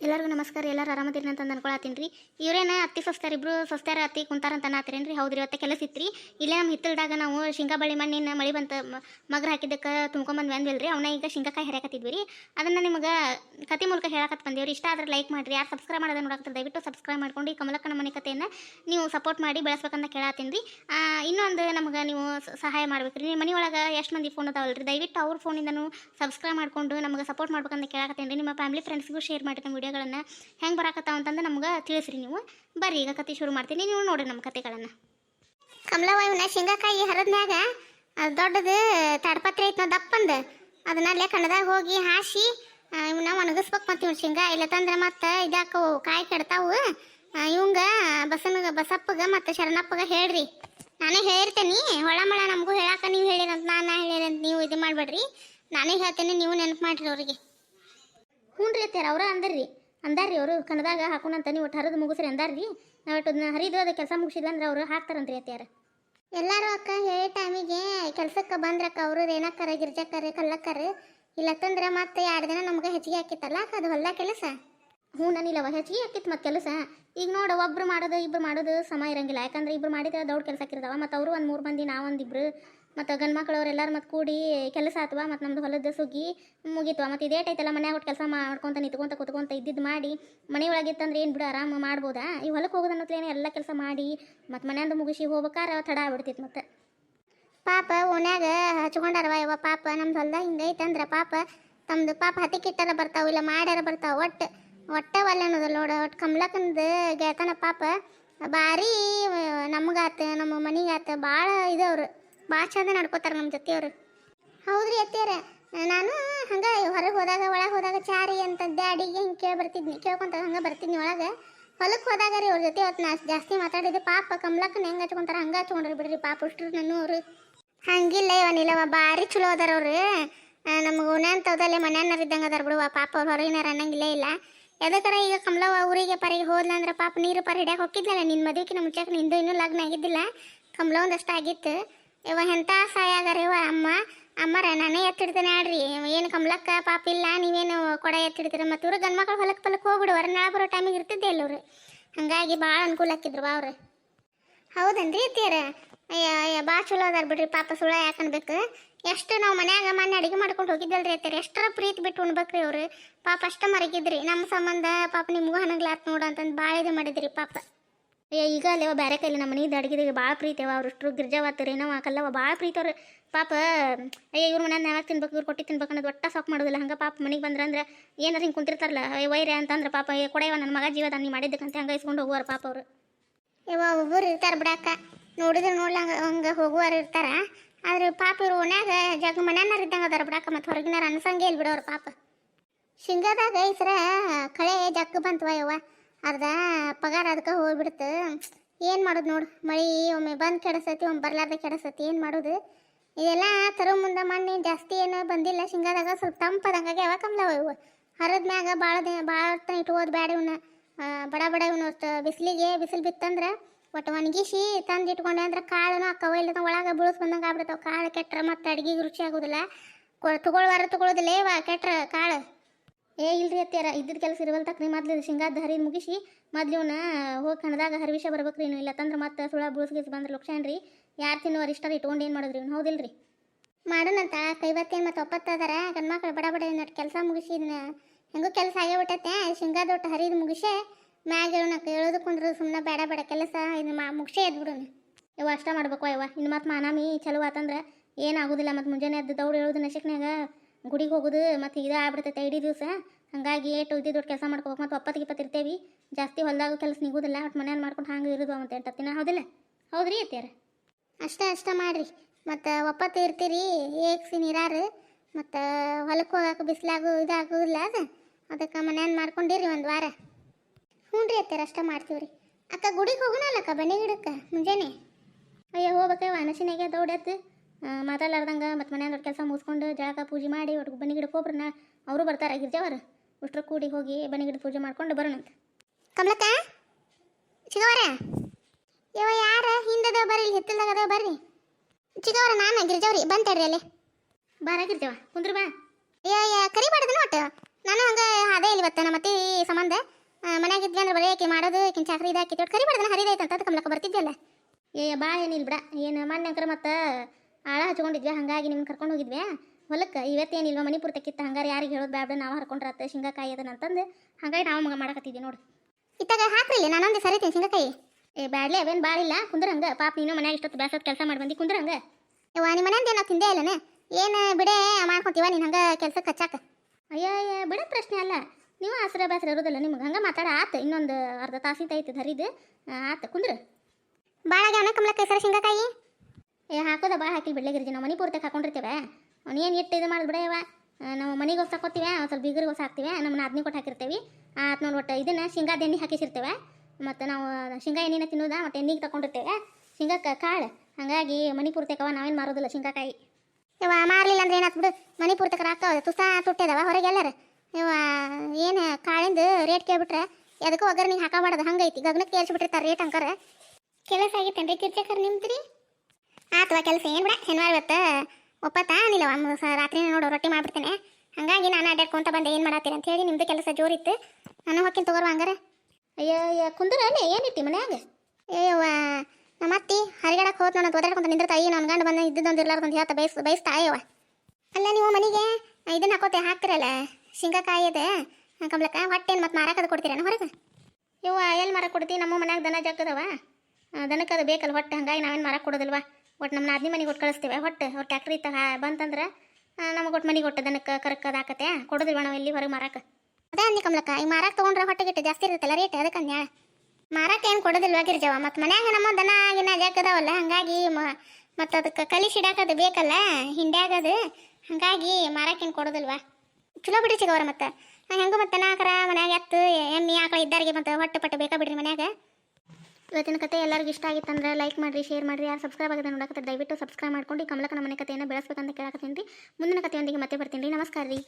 ಎಲ್ಲರಿಗೂ ನಮಸ್ಕಾರ, ಎಲ್ಲರೂ ಆರಾಮದಿರಿ ಅಂತ ಅನ್ಕೊಳತ್ತೀನಿ ರೀ. ಇವರೇನ ಅತ್ತಿ ಸೊಸ್ತಾರ, ಇಬ್ರು ಸೊಸ್ತಾರ ಅತ್ತಿ ಕುಂತಾರ ಅಂತ ಅನ್ನತ್ತೀರೇನು ರೀ ಹೌದ್ರಿ, ಇವತ್ತೆ ಕೆಲಸ ಇತ್ತು ರೀ ಇಲ್ಲೇ ನಮ್ಮ ಹಿತ್ತಲ್ದಾಗ ನಾವು ಶೇಂಗಾ ಬಳ್ಳಿ ಮಣ್ಣಿನ ಮಳೆ ಬಂತ ಮಗ್ರ ಹಾಕಿದ್ದಕ್ಕೆ ತುಂಬ್ಕೊಂಬಂದ್ವಿ ಅಂದಿಲ್ಲ ರೀ ಅವನ್ನ ಈಗ ಶೇಂಗಾಕಾಯಿ ಹರಿಯಾಕತ್ತಿದ್ವಿ ರೀ. ಅದನ್ನು ನಿಮಗೆ ಕತೆ ಮೂಲಕ ಹೇಳಕತ್ ಬಂದೇವ್ರಿ. ಇಷ್ಟ ಆದರೆ ಲೈಕ್ ಮಾಡಿರಿ. ಯಾರು ಸಬ್ಸ್ಕ್ರೈಬ್ ಮಾಡೋದು ನೋಡಕ್ತಾರೆ ದಯವಿಟ್ಟು ಸಬ್ಸ್ಕ್ರೈಬ್ ಮಾಡ್ಕೊಂಡು. ಈ ಕಮಲಕ್ಕನ ಮನೆ ಕಥೆಯನ್ನು ನೀವು ಸಪೋರ್ಟ್ ಮಾಡಿ ಬೆಳೆಸ್ಬೇಕಂತ ಕೇಳತ್ತೀನಿ ರೀ. ಇನ್ನೊಂದು ನಮಗೆ ನೀವು ಸಹಾಯ ಮಾಡ್ಬೇಕು ನಿಮ್ಮ ಮನೆ ಒಳಗೆ ಎಷ್ಟು ಮಂದಿ ಫೋನ್ ಅದಾವಲ್ಲ ರೀ ದಯವಿಟ್ಟು ಅವ್ರ ಫೋನಿಂದನೂ ಸಬ್ಸ್ಕ್ರೈಬ್ ಮಾಡ್ಕೊಂಡು ನಮಗೆ ಸಪೋರ್ಟ್ ಮಾಡ್ಬೇಕಂತ ಕೇಳಕತ್ತೀನಿ ನಿಮ್ಮ ಫ್ಯಾಮಿಲಿ ಫ್ರೆಂಡ್ಸ್ಗೂ ಶೇರ್ ಮಾಡಿ ನಮ್ಮ ವೀಡಿಯೋಗಳನ್ನು ಹೆಂಗೆ ಬರಾಕತ್ತಾವ ಅಂತಂದು ನಮ್ಗೆ ತಿಳಿಸ್ರಿ ನೀವು. ಬರ್ರಿ, ಈಗ ಕತೆ ಶುರು ಮಾಡ್ತೀನಿ. ನೀವು ನೋಡಿರಿ ನಮ್ಮ ಕತೆಗಳನ್ನು ಕಮಲವಾಯುನ ಶೇಂಗಾಕಾಯಿ ಹರಿದ್ಮ್ಯಾಗ ಅದು ದೊಡ್ಡದು ತಡಪತ್ರೆ ಐತೆ ನಾವು ದಪ್ಪಂದು ಅದನ್ನ ಅಲ್ಲೇ ಹೋಗಿ ಹಾಸಿ ಇವನ್ನ ಒಣಗಿಸ್ಬೇಕು ಮತ್ತು ಇವ್ನು ಶೇಂಗಾ. ಇಲ್ಲತ್ತಂದ್ರೆ ಮತ್ತೆ ಇದಾಕವು ಕಾಯಿ ಕೆಡ್ತಾವು? ಇವಂಗ ಬಸನಗ, ಬಸಪ್ಪಗ ಮತ್ತು ಶರಣಪ್ಪಗ ಹೇಳ್ರಿ. ನಾನೇ ಹೇಳಿರ್ತೇನೆ ಹೊಳಮಳ ನಮಗೂ ಹೇಳಾಕ ನೀವು ಹೇಳಿರಂತ, ನಾನು ಹೇಳಿರಂತ ನೀವು ಇದು ಮಾಡಬೇಡ್ರಿ. ನಾನೇ ಹೇಳ್ತೇನೆ, ನೀವು ನೆನಪು ಮಾಡಿರಿ ಅವ್ರಿಗೆ. ಹ್ಞೂ ರೀ ಅತ್ತಾರ ಅವ್ರ ಅಂದರ್ರಿ ಅಂದಾರ್ರಿ ಅವರು ಕನ್ನದಾಗ ಹಾಕೋಣಂತ ನೀವು ಒಟ್ಟು ಹರಿದು ಮುಗಿಸ್ರಿ ಅಂದಾರ್ರಿ. ನಾವು ಒಟ್ಟು ಅದನ್ನ ಹರಿದು ಅದು ಕೆಲಸ ಮುಗಿಸಿದ್ವಿ ಅಂದ್ರೆ ಅವರು ಹಾಕ್ತಾರಂತ್ರಿ ಅತ್ಯಾರ ಎಲ್ಲರೂ ಅಕ್ಕ, ಹೇಳಿ ಟೈಮಿಗೆ ಕೆಲಸಕ್ಕೆ ಬಂದ್ರಕ್ಕ ಅವರು ರೇಣಕ್ಕರ, ಗಿರ್ಜಕ್ಕರ, ಕಲ್ಲಕ್ಕರ. ಇಲ್ಲತ್ತಂದ್ರೆ ಮತ್ತೆ ಎರಡು ದಿನ ನಮ್ಗೆ ಹೆಚ್ಚಿಗೆ ಹಾಕಿತ್ತಲ್ಲ ಅಕ್ಕ ಅದು ಹೊಲ್ದ ಕೆಲಸ. ಹ್ಞೂ ನಾನಿಲ್ಲವ ಹೆಚ್ಚಿಗೆ ಹಾಕಿತ್ತು ಮತ್ತೆ ಕೆಲಸ. ಈಗ ನೋಡು, ಒಬ್ರು ಮಾಡೋದು, ಇಬ್ರು ಮಾಡೋದು ಸಮ ಇರಂಗಿಲ್ಲ. ಯಾಕಂದ್ರೆ ಇಬ್ರು ಮಾಡಿದ್ರೆ ದೊಡ್ಡ ಕೆಲಸ ಹಾಕಿರ್ತಾವ ಮತ್ತು ಅವರು ಒಂದು ಮೂರು ಮಂದಿ ನಾವೊಂದಿಬ್ರು ಮತ್ತು ಗಂಡು ಮಕ್ಕಳವ್ರೆಲ್ಲರೂ ಮತ್ತು ಕೂಡಿ ಕೆಲಸ ಆತ್ವ, ಮತ್ತು ನಮ್ದು ಹೊಲದ ಸುಗ್ಗಿ ಮುಗೀತವ. ಮತ್ತು ಇದೇ ಟೈತಲ್ಲ ಮನ್ಯಾಗ ಒಟ್ಟು ಕೆಲಸ ಮಾಡ್ಕೊತ, ನಿಂತ್ಕೊಂತ, ಕುತ್ಕೊಂತ ಇದ್ದಿದ್ದು ಮಾಡಿ ಮನೆ ಒಳಗಿತ್ತಂದ್ರೆ ಏನು ಬಿಡು, ಆರಾಮ ಮಾಡ್ಬೋದಾ? ಈ ಹೊಲಕ್ಕೆ ಹೋಗೋದನ್ನತ್ಲೇನೆ ಎಲ್ಲ ಕೆಲಸ ಮಾಡಿ, ಮತ್ತು ಮನೆಯಂದು ಮುಗಿಸಿ ಹೋಗ್ಬೇಕಾರೆ ತಡ ಆಗ್ಬಿಡ್ತಿತ್ತು ಮತ್ತೆ. ಪಾಪ ಓನ್ಯಾಗ ಹಚ್ಕೊಂಡಾರವ ಯವ್ವ ಪಾಪ ನಮ್ದು ಹೊಲ್ದಾಗ ಹಿಂಗೈತೆ ಪಾಪ ತಮ್ದು ಪಾಪ ಹತ್ತಿ ಕಿಟ್ಟಾರ ಬರ್ತಾವ, ಇಲ್ಲ ಮಾಡ್ಯಾರ ಬರ್ತಾವ, ಒಟ್ಟು ಒಟ್ಟ ಒಲ್ಲ ಅನ್ನೋದಲ್ಲ ನೋಡ, ಒಟ್ಟು ಕಮಲಕ್ಕಂದು ಗೆಳತನ ಪಾಪ. ಭಾರಿ ನಮಗಾತ, ನಮ್ಮ ಮನಿಗಾತ ಭಾಳ ಇದವ್ರು ಭಾಳ ಚಂದ ನಡ್ಕೋತಾರೆ ನಮ್ಮ ಜೊತೆಯವ್ರು ಹೌದ್ರಿ ಅತ್ತೆಯರ, ನಾನು ಹಂಗೆ ಹೊರಗೆ ಹೋದಾಗ, ಒಳಗೆ ಹೋದಾಗ ಚಾರಿ ಅಂತ ಡ್ಯಾಡಿಗೆ ಹಿಂಗೆ ಕೇಳಿ ಬರ್ತಿದ್ನಿ ಕೇಳ್ಕೊಂತ ಹಂಗೆ ಬರ್ತಿದ್ನಿ ಒಳಗೆ. ಹೊಲಕ್ಕೆ ಹೋದಾಗ ರೀ ಅವ್ರ ಜೊತೆ ಅವತ್ತು ನಾ ಜಾಸ್ತಿ ಮಾತಾಡಿದ್ದೆ ಪಾಪ, ಕಮಲಕ್ಕನ ಹೆಂಗೆ ಹಚ್ಕೊಂತಾರೆ ಹಂಗೆ ಹಚ್ಕೊಂಡ್ರಿ ಬಿಡ್ರಿ ಪಾಪ ಇಷ್ಟರು ನಾನು ಅವರು ಹಂಗಿಲ್ಲ ಇವನಿಲ್ಲವ ಭಾರಿ ಚಲೋ ಅದಾರ ಅವ್ರು. ನಮ್ಗೆ ಓಣ್ಯಾನ್ ತೌದಲ್ಲೇ ಮನ್ಯಾನರ್ ಇದ್ದಂಗೆ ಅದಾರ ಬಿಡುವ ಪಾಪ ಹೊರಗಿನಾರ ಅನ್ನಂಗಿಲ್ಲ ಇಲ್ಲ. ಥರ ಈಗ ಕಮಲವ್ವ ಊರಿಗೆ ಪರಿಗೆ ಹೋದ್ಲ ಅಂದ್ರೆ ಪಾಪ ನೀರು ಪರಿ ಹಿಡ್ಯಾಕೆ ಹೋಗಿದ್ಲಲ್ಲ ನಿನ್ನ ಮದುವೆಕಿನ ಮುಂಚೆಗೆ ನಿಂದು ಇನ್ನೂ ಲಗ್ನ ಆಗಿದ್ದಿಲ್ಲ. ಕಮಲವಂದಷ್ಟು ಆಗಿತ್ತು. ಇವ ಎಂಥ ಸಹಾಯ ಆಗಾರ ಇವ ಅಮ್ಮ, ಅಮ್ಮರ ನಾನೇ ಎತ್ತಿಡ್ತೇನೆ ಆಡ್ರಿ. ಏನು ಕಮಲಕ್ಕ ಪಾಪ ಇಲ್ಲ, ನೀವೇನು ಕೊಡ ಎತ್ತಿಡ್ತೀರ? ಮತ್ತು ಇವ್ರು ಗಂಡು ಮಕ್ಳು ಹೊಲಕ್ಕೆ ಪಲಕ್ಕೆ ಹೋಗ್ಬಿಡು ಹೊರನಾಳ ಬರೋ ಟೈಮಿಗೆ ಇರ್ತಿದ್ದೆ ಇಲ್ಲವ್ರು ಹಾಗಾಗಿ ಭಾಳ ಅನುಕೂಲ ಹಾಕಿದ್ರು ಅವ್ರು. ಹೌದನ್ರಿ ಅತ್ತೀರ ಅಯ್ಯ ಅಯ್ಯ ಭಾಳ ಚಲೋ ಅದಾರ ಬಿಡ್ರಿ ಪಾಪ ಸುಳ್ಳ ಯಾಕನ್ಬೇಕು? ಎಷ್ಟು ನಾವು ಮನ್ಯಾಗ ಮೊನ್ನೆ ಅಡಿಗೆ ಮಾಡ್ಕೊಂಡು ಹೋಗಿದ್ದಲ್ರಿ ಅತ್ತೀರ. ಎಷ್ಟರ ಪ್ರೀತಿ ಬಿಟ್ಟು ಉಣ್ಬೇಕ್ರಿ ಅವ್ರು. ಪಾಪ ಅಷ್ಟ ಮರಗಿದ್ರಿ. ನಮ್ಮ ಸಂಬಂಧ ಪಾಪ ನಿಮಗೂ ಹನಗ್ಲಾತ್ ನೋಡು ಅಂತಂದು ಭಾಳ ಇದು ಮಾಡಿದ್ರಿ ಪಾಪ. ಅಯ್ಯ, ಈಗ ಅಲ್ಲವ ಬೇರೆ ಕೈಲಿ ನಮ್ಮ ಮನೆಯಿಂದ ಅಡುಗೆದಾಗ ಭಾಳ ಪ್ರೀತಿ ಅವ ಅವ್ರಷ್ಟು ಗಿರ್ಜಾವತ್ತರಿ ನಾವು ಹಾಕಲ್ಲವ ಭಾಳ ಪ್ರೀತಿ ಅವ್ರು. ಪಾಪ, ಅಯ್ಯ, ಇವ್ರ ಮನೆ ನಾವಾಗ ತಿನ್ಬೇಕು, ಇವ್ರು ಕೊಟ್ಟಿ ತಿನ್ಬೇಕು ಅನ್ನೋದು ಒಟ್ಟ ಸಾಕು ಮಾಡೋದಿಲ್ಲ. ಹಂಗೆ ಪಾಪ ಮನೆಗೆ ಬಂದ್ರೆ ಅಂದ್ರೆ ಏನಾರು ಹಿಂಗೆ ಕುಂತಿರ್ತಾರಲ್ಲ, ಅಯ್ಯ, ವೈರ್ಯ ಅಂತಂದ್ರೆ ಪಾಪ ಕೊಡೆಯವ ನನ್ನ ಮಗ ಜೀವದ ನೀ ಮಾಡಿದ್ದಕ್ಕಂತ ಹಂಗೆ ಇಸ್ಕೊಂಡು ಹೋಗುವಾರ ಪಾಪ ಅವರು. ಇವ ಒಬ್ಬರು ಇರ್ತಾರೆ ಬಿಡಾಕ ನೋಡಿದ್ರೆ ನೋಡ್ಲಂಗ ಹಂಗೆ ಹೋಗುವಾರ ಇರ್ತಾರ. ಆದ್ರೆ ಪಾಪ ಇವ್ರು ಓಣ್ಯಾಗ ಜಗ ಮನ್ಯಾನಾರ ಇದ್ದಂಗೆ ಅದಾರ ಬಿಡಾಕ ಮತ್ತು ಹೊರಗಿನಾರ ಅನ್ಸಂಗೆ ಇಲ್ಲ ಬಿಡೋರು ಪಾಪ. ಶೇಂಗಾದಾಗ ಈ ಸರ ಕಳೆ ಜಗ್ ಬಂತವ ಯವ್ವ. ಅರ್ಧ ಪಗಾರ ಅದಕ್ಕೆ ಹೋಗ್ಬಿಡ್ತು. ಏನು ಮಾಡೋದು ನೋಡು ಮಳೆ ಒಮ್ಮೆ ಬಂದು ಕೆಡಿಸತಿ ಒಮ್ಮೆ ಬರ್ಲಾರ್ದೆ ಕೆಡಿಸತಿ ಏನು ಮಾಡೋದು? ಇದೆಲ್ಲ ತರೋ ಮುಂದೆ ಮಣ್ಣು ಜಾಸ್ತಿ ಏನು ಬಂದಿಲ್ಲ ಶೇಂಗಾದಾಗ ಸ್ವಲ್ಪ ತಂಪದಂಗಾಗಿ ಯಾವ ಕಮ್ಲವ ಇವು. ಹರಿದ ಮ್ಯಾಗ ಭಾಳ ದಿನ ಭಾಳ ಹೊತ್ತು ಇಟ್ಕೋದು ಬ್ಯಾಡ ಇವನ್ನ ಆ, ಬಡ ಬಡ ಇವನು ಅಷ್ಟು ಬಿಸಿಲಿಗೆ ಬಿಸಿಲು ಬಿತ್ತಂದ್ರೆ ಒಟ್ಟು ಒಣಗಿಸಿ ತಂದು ಇಟ್ಕೊಂಡೆ ಅಂದ್ರೆ ಕಾಳನು ಅಕ್ಕವ ಇಲ್ಲದ ಒಳಗೆ ಬೀಳಿಸ್ ಬಂದಂಗೆ ಆಗ್ಬಿಡ್ತಾವೆ. ಕಾಳು ಕೆಟ್ಟರೆ ಮತ್ತೆ ಅಡುಗೆಗೆ ರುಚಿ ಆಗೋದಿಲ್ಲ. ತಗೊಳ್ವಾರ ತಗೊಳ್ಳೋದಿಲ್ಲ ಏವಾ ಕೆಟ್ರ ಕಾಳು. ಏ ಇಲ್ರಿ ಅತ್ಯಾರ ಇದ್ದಿದ್ದ ಕೆಲಸ ಇರುವಲ್ ನೀವು ಮೊದ್ಲು ಶೇಂಗಾದ ಹರಿದು ಮುಗಿಸಿ ಮೊದ್ಲು ಇವನ್ನ ಹೋಗಿ ಕಣದಾಗ ಹರಿವಿಷ ಬರ್ಬೇಕ್ರಿ ನೀವು ಇಲ್ಲ ತಂದ್ರೆ ಮತ್ತೆ ಸುಳ ಬೂಸ್ಗಿಸ್ ಬಂದ್ರೆ ಲಕ್ಷಣ ರೀ. ಯಾರು ತಿನ್ನೋರು ಇಷ್ಟ ಇಟ್ಕೊಂಡು ಏನು ಮಾಡಿದ್ರಿ ಇವ್ನು? ಹೌದಿಲ್ರಿ? ಮಾಡೋಣಂತ ಕೈವತ್ತೇನು ಮತ್ತು ಒಪ್ಪತ್ತದಾರ. ಗಂಡ್ಮಕ್ಳು ಬಡ ಬಡ ನಟ್ಟು ಕೆಲಸ ಮುಗಿಸಿ ಇದನ್ನ ಹೆಂಗೂ ಕೆಲಸ ಆಗೇ ಬಿಟ್ಟತ್ತೆ. ಶೇಂಗಾದ ಒಟ್ಟು ಹರಿದು ಮುಗಿಸೆ ಮ್ಯಾಗ ಇವನ್ನ ಹೇಳೋದು ಕುಂದ್ರು ಸುಮ್ಮನೆ ಬೇಡ ಬೇಡ, ಕೆಲಸ ಇದು ಮಾ ಮುಗಿಸೇ ಎದ್ಬಿಡೋಣ ಇವ ಅಷ್ಟ ಮಾಡ್ಬೇಕು ಇವ ಇನ್ನು ಮತ್ತೆ ಮಾನಾಮಿ ಚಲೋ ಆತಂದ್ರೆ ಏನಾಗೋದಿಲ್ಲ ಮತ್ತು ಮುಂಜಾನೆ ಎದ್ದು ದೌಡ್ ಹೇಳೋದು ನಶಕ್ನ್ಯಾಗ ಗುಡಿಗೆ ಹೋಗೋದು ಮತ್ತು ಇದು ಆಗ್ಬಿಡ್ತೈತೆ ಇಡೀ ದಿವಸ. ಹಂಗಾಗಿ ಏಟು ಇದ್ದು ದೊಡ್ಡ ಕೆಲಸ ಮಾಡ್ಕೋಬೇಕು ಮತ್ತು ಒಪ್ಪತ್ತಿಗೆ ಇಪ್ಪತ್ತು ಇರ್ತೇವೆ. ಜಾಸ್ತಿ ಹೊಲ್ದಾಗ ಕೆಲಸ ನಿಗೋದಿಲ್ಲ ಒಟ್ಟು ಮನೇಲಿ ಮಾಡ್ಕೊಂಡು ಹಂಗೆ ಇರೋದು ಅಂತ ಎಂಟು ದಿನ ಹೌದಿಲ್ಲ? ಹೌದ್ರಿ ಅತ್ಯಾರ ಅಷ್ಟೇ ಅಷ್ಟೇ ಮಾಡಿರಿ. ಮತ್ತು ಒಪ್ಪತ್ತು ಇರ್ತೀರಿ, ಏಕ್ಸಿ ನೀರಾರು. ಮತ್ತು ಹೊಲಕ್ಕೆ ಹೋಗಕ್ಕೆ ಬಿಸಿಲಾಗು ಇದಾಗೋದಿಲ್ಲ ಅದು. ಅದಕ್ಕೆ ಮನೇಲಿ ಮಾಡ್ಕೊಂಡಿರಿ ಒಂದು ವಾರ. ಹ್ಞೂ ರೀ ಅತ್ಯಾರ ಅಷ್ಟ ಮಾಡ್ತೀವಿ ರೀ ಅಕ್ಕ ಗುಡಿಗೆ ಹೋಗೋಣ ಅಲ್ಲಕ್ಕ ಬನ್ನಿ ಗಿಡಕ್ಕೆ ಮುಂಜಾನೆ? ಅಯ್ಯೋ ಹೋಗ್ಬೇಕ ಅನಸಿನಾಗೆ ದೌಡತ್ತು ಮಾತಾಡ್ಲಾರ್ದಂಗೆ ಮತ್ತು ಮನ್ಯಾಗ ಕೆಲಸ ಮುಗಿಸ್ಕೊಂಡು ಜಳಕ ಪೂಜೆ ಮಾಡಿ ಒಟ್ಟು ಬನ್ನಿ ಗಿಡಕ್ಕೆ ಹೋಗ್ರಣ ಅವರು ಬರ್ತಾರೆ ಗಿರ್ಜಾವರು. ಉಷ್ಟ್ರ ಕೂಡಿ ಹೋಗಿ ಬನ್ನಿ ಗಿಡ ಪೂಜೆ ಮಾಡ್ಕೊಂಡು ಬರೋಣಂತ ಕಮಲಕ್ಕ? ಚಿಗವರ? ಯವ ಯಾರ? ಹಿಂದದ ಬರ್ರಿ ಇಲ್ಲಿ ಹಿತ್ತಲ್ದಾಗ ಅದಾವ ಬರ್ರಿ. ಚಿಗವರ ನಾನು ಗಿರ್ಜಾವ್ರಿ ಬಂತಡ್ರಿ ಅಲ್ಲಿ. ಬಾರ ಗಿರ್ಜಾವ ಕುಂದ್ರ ಬಾ. ಏ ಕರಿಬಾರ್ದನ ಒಟ್ಟು? ನಾನು ಹಂಗೆ ಅದೇ ಇಲ್ಲಿ ಬತ್ತ ನಮ್ಮ ಅತ್ತಿ ಸಂಬಂಧ ಮನ್ಯಾಗ ಇದ್ವಿ ಅಂದ್ರೆ ಬರೀ ಆಕಿ ಮಾಡೋದು ಆಕಿನ ಚಾಕ್ರಿ ಇದಾಕಿ ತೊಟ್ಟು ಕರಿ ಬಿಡದನ ಹರಿದೈತೆ ಅಂತ ಕಮಲಕ್ಕ ಬರ್ತಿದ್ದೆಲ್ಲ ಏ ಭಾಳ ಏನಿಲ್ಲ ಬಿಡ ಏನು ಮಣ್ಣಂಕರ ಮತ್ತು? ಆಳ ಹಚ್ಕೊಂಡಿದ್ವಿ ಹಾಗಾಗಿ ನಿಮ್ಗೆ ಕರ್ಕೊಂಡು ಹೋಗಿದ್ವಿ ಹೊಲಕ್ಕೆ ಇವತ್ತೇನಿಲ್ವ ಮಣಿಪುರ ತಕ್ಕಿತ್ತ ಹಂಗಾರೆ ಯಾರಿಗೆ ಹೇಳೋದು ಬ್ಯಾಡ ನಾವು ಹರ್ಕೊಂಡ್ರತ್ತ ಶೇಂಗಾಕಾಯಿ ಅದನ್ನ ಅಂತಂದು. ಹಂಗಾಗಿ ನಾವು ಮಗ ಮಾಡಕತ್ತಿದ್ವಿ ನೋಡು. ಇತ್ತಾಗ ಹಾಕ್ರಿಲ್ಲ ನಾನೊಂದು ಸರಿತೀನಿ ಶೇಂಗಾಕಾಯಿ. ಏ ಬ್ಯಾಡ್ಲೆ ಅವೇನು ಭಾಳ ಇಲ್ಲ. ಕುಂದ್ರಂಗ. ಪಾಪ ನೀನು ಮನ್ಯಾಗ ಇಷ್ಟೊತ್ತು ಬ್ಯಾಸತ್ ಕೆಲಸ ಮಾಡಿ ಬಂದು ಕುಂದ್ರಂಗ. ಯವ್ವ ನಿಮ್ಮ ಮನೆಯಿಂದ ಏನೋ ತಿಂದೇ ಇಲ್ಲನ? ಏನು ಬಿಡೇ ಮಾಡ್ಕೊತೀವ ನೀನು ಹಂಗೆ ಕೆಲ್ಸಕ್ಕೆ ಹಚ್ಚಾಕ? ಅಯ್ಯ ಅಯ್ಯ ಬಿಡ ಪ್ರಶ್ನೆ ಅಲ್ಲ. ನೀವು ಆಸರ ಬೇಸರ ಇರೋದಿಲ್ಲ ನಿಮ್ಗೆ. ಹಂಗೆ ಮಾತಾಡ, ಆತ, ಇನ್ನೊಂದು ಅರ್ಧ ತಾಸಿಂದ ಐತಿ ಹರಿದು ಆತ, ಕುಂದ್ರ. ಭಾಳ ಗ್ಯಾನ ಕಮಲಕ್ಕ ಕೈಸರ ಶೇಂಗಾಕಾಯಿ? ಏ, ಹಾಕೋದ ಭಾಳ ಹಾಕಿ ಬಿಡ್ಲೆ ಗಿರಿಜಿ, ನಾವು ಮನೆ ಪೂರ್ತಿ ಹಾಕೊಂಡಿರ್ತೇವೆ. ಏನು ಇಟ್ಟು ಇದು ಮಾಡಿ ಬಿಡಯವ ನಾವು ಮನೆಗೆ ಹೊಸ ಹಾಕೋತೀವಿ ಒಂದು ಸ್ವಲ್ಪ ಬೀಗರಿಗೆ ಹೊಸ ಹಾಕ್ತೀವಿ ನಮ್ಮ ನಾದ್ನಿ ಕೊಟ್ಟು ಹಾಕಿರ್ತೀವಿ. ಆತ ನೋಡಿ ಒಟ್ಟು ಇದನ್ನು ಶೇಂಗಾದ ಎಣ್ಣೆ ಹಾಕಿಸಿರ್ತೇವೆ. ಮತ್ತು ನಾವು ಶೇಂಗಾ ಎಣ್ಣೆನ ತಿನ್ನೋದ, ಮತ್ತು ಎಣ್ಣೆಗೆ ತಗೊಂಡಿರ್ತೇವೆ ಶೇಂಗಾಕ್ಕೆ ಕಾಳು, ಹಾಗಾಗಿ ಮನೆ ಪೂರ್ತಿಕವ ನಾವೇನು ಮಾರೋದಿಲ್ಲ ಶೇಂಗಾಕಾಯಿ. ಯವ್ವ, ಮಾರಲಿಲ್ಲ ಅಂದ್ರೆ ಏನಾಗ್ಬಿಡು ಮನೆ ಪೂರ್ತಕರ ಹಾಕವ ತುಸ ತುಟ್ಟಿದವ ಹೊರಗೆ ಎಲ್ಲರ. ಇವ ಏನು ಕಾಳಿಂದ ರೇಟ್ ಕೇಳ್ಬಿಟ್ರೆ ಅದಕ್ಕೂ ಒಗ್ಗರಣೆಗೆ ಹಾಕಬಾರ್ದು ಹಂಗೈತಿ. ಗಗನಕ್ಕೆ ಏರ್ಸಿಬಿಟ್ಟಿರ್ತಾರೆ ರೇಟ್ ಅಂಕರ. ಕೆಲಸ ಆಗಿತ್ತೇನ್ರಿ ಕಿರ್ಚಕರ್ ನಿಮ್ದ್ರಿ? ಆತವ ಕೆಲಸ ಏನು ಬಿಡ ಶನಿವಾರ ಇವತ್ತು ಒಪ್ಪತ್ತಾ? ಸ ರಾತ್ರಿ ನೋಡು ರೊಟ್ಟಿ ಮಾಡ್ಬಿಡ್ತೇನೆ. ಹಂಗಾಗಿ ನಾನು ಅಡ್ಡಾಡ್ಕೊಂತ ಬಂದೆ ಏನು ಮಾಡತ್ತೀರಿ ಅಂತ ಹೇಳಿ ನಿಮ್ದು ಕೆಲಸ ಜೋರಿತ್ತು ನಾನು ಹೊಕ್ಕಿನ ತಗೋರ್ವ ಹಂಗಾರೆ. ಅಯ್ಯೋ ಅಯ್ಯೋ ಕುಂದ್ರ ಅಲ್ಲೇ ಏನಿಟ್ಟಿ ಮನ್ಯಾಗ? ಅಯ್ಯವ್ವ ನಮ್ಮ ಅತ್ತಿ ಹರಿಗಡಕ್ಕೆ ಹೋದ್ ನಾನು ಓದಾಡ್ಕೊಂತ ನಿಂದಿರ್ತಾಯಿ ನನ್ನ ಗಂಡ ಬಂದು ಇದ್ದೊಂದು ಇರ್ಲಾರ್ದು ಹೇಳ್ತಾ ಬಯಸ್ ಬಯಸ್ತಾಯವ ಅಲ್ಲ ನೀವು ಮನೆಗೆ ಇದನ್ನ ಹಾಕೋತೆ ಹಾಕ್ತಿರಲ್ಲ? ಶೇಂಗಾಕಾಯಿ ಅದ ಕಮಲಕ್ಕ ಹೊಟ್ಟೆನು ಮತ್ತೆ ಮಾರಾಕದ ಕೊಡ್ತೀರೇನು ಹೊರಗೆ? ಇವ ಎಲ್ಲಿ ಮಾರಕ್ಕೆ ಕೊಡ್ತಿ? ನಮ್ಮ ಮನ್ಯಾಗ ದನ ಜಕ್ಕದವ ದನಕ್ಕೆ ಅದು ಬೇಕಲ್ಲ ಹೊಟ್ಟೆ, ಹಂಗಾಗಿ ನಾವೇನು ಮಾರಕ್ಕೆ ಕೊಡೋದಿಲ್ವಾ? ಒಟ್ಟು ನಮ್ಮ ನಾದಿನಿ ಮನೆಗೆ ಒಟ್ಟು ಕಳಿಸ್ತೇವೆ. ಹೊಟ್ಟೆ, ಅವ್ರ ಟ್ಯಾಕ್ಟ್ರಿ ಇತ್ತ ಬಂತಂದ್ರೆ ನಮಗೆ ಒಟ್ಟು ಮನೆಗೆ ಒಟ್ಟು ದನಕ್ಕೆ ಕರಕ್ಕದ ಹಾಕತ್ತೆ ಕೊಡೋದಿಲ್ವ ನಾವು ಇಲ್ಲಿ ಹೊರಗೆ ಮಾರಕ್ಕೆ ಅದೇ ಅಂದಿ ಕಮಲಕ್ಕ ಈ ಮಾರಕ್ಕೆ ತೊಗೊಂಡ್ರೆ ಹೊಟ್ಟೆ ಗಿಟ್ಟು ಜಾಸ್ತಿ ಇರುತ್ತಲ್ಲ ರೇಟ್ ಅದಕ್ಕೆ ಅಂದ್ಯಾಳ ಮಾರಕ್ಕೆ ಏನು ಕೊಡೋದಿಲ್ವಾ ಗಿರ್ಜವ ಮತ್ತು ಮನ್ಯಾಗ ನಮ್ಮ ದನ ಗಿನ ಹಾಗಾಗಿ ಹಂಗಾಗಿ ಮತ್ತು ಅದಕ್ಕೆ ಕಲಿಸಿಡಾಕದು ಬೇಕಲ್ಲ ಹಿಂಡ್ಯಾಗದು ಹಂಗಾಗಿ ಮಾರಕ್ಕೇನು ಕೊಡೋದಿಲ್ವಾ? ಚಲೋ ಬಿಡ್ರಿ ಸಿಗವ್ರ ಮತ್ತೆ. ಹೆಂಗೋ ಮತ್ತೆ ನಾಲ್ಕರ ಮನ್ಯಾಗ ಎತ್ತು ಎಮ್ಮಿ ಆಕಳ ಇದ್ದಾರಿಗೆ ಮತ್ತೆ ಹೊಟ್ಟೆ ಪಟ್ಟು ಬೇಕಾ ಬಿಡ್ರಿ ಮನ್ಯಾಗ? ಇವತ್ತಿನ ಕತೆ ಎಲ್ಲರಿಗೂ ಇಷ್ಟ ಆಗಿತ್ತಂದ್ರೆ ಲೈಕ್ ಮಾಡಿರಿ ಶೇರ್ ಮಾಡಿರಿ. ಯಾರು ಸಬ್ಸ್ಕ್ರೈಬ್ ಆಗಿದೆ ನೋಡಕತ್ತೆ ದಯವಿಟ್ಟು ಸಬ್ಸ್ಕ್ರೈಬ್ ಮಾಡ್ಕೊಂಡು ಕಮಲಕನ ಮನೆ ಕಥೆಯನ್ನು ಬೆಳೆಸ್ಬೇಕಂತ ಕೇಳಕತ್ತೀನಿ ರೀ ಮುಂದಿನ ಕಥೆಯೊಂದಿಗೆ ಮತ್ತೆ ಬರ್ತೀನಿ ರೀ. ನಮಸ್ಕಾರ ರೀ.